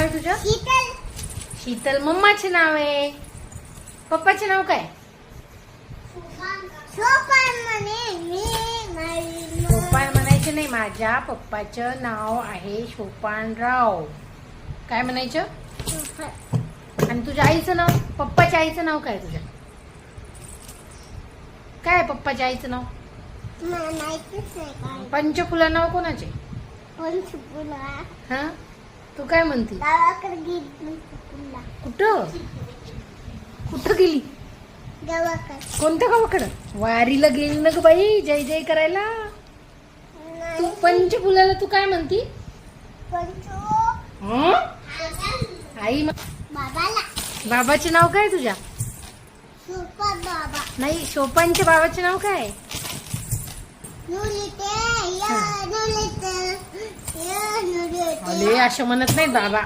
आहे तुझं? शीतल. शीतल. मम्माचे नाव आहे. पप्पाचे नाव काय? सोपान. सोपान म्हणायचे नाही माझ्या पप्पाचं नाव आहे शोपानराव काय म्हणायचं? आणि तुझ्या आईचं नाव? पप्पाच्या आईचं नाव काय तुझ्या? काय पप्पाच्या आईचं नाव? पंचफुला नाव कोणाचे? कोण चुकूला हा? तू काय म्हणती? गावाकडे गेली चुकूला कुठं? कुठं गेली? गावाकडे. कोणत्या गावाकडं? वारीला गेली ना ग बाई जय जय करायला. तू पंचफुलाला तू काय म्हणती? हं? आई म- बाबाला. बाबाचे नाव काय तुझ्या? सुपर बाबा. नाही शोपानच्या बाबाचे नाव काय? नुलिते अरे असं म्हणत नाही बाबा.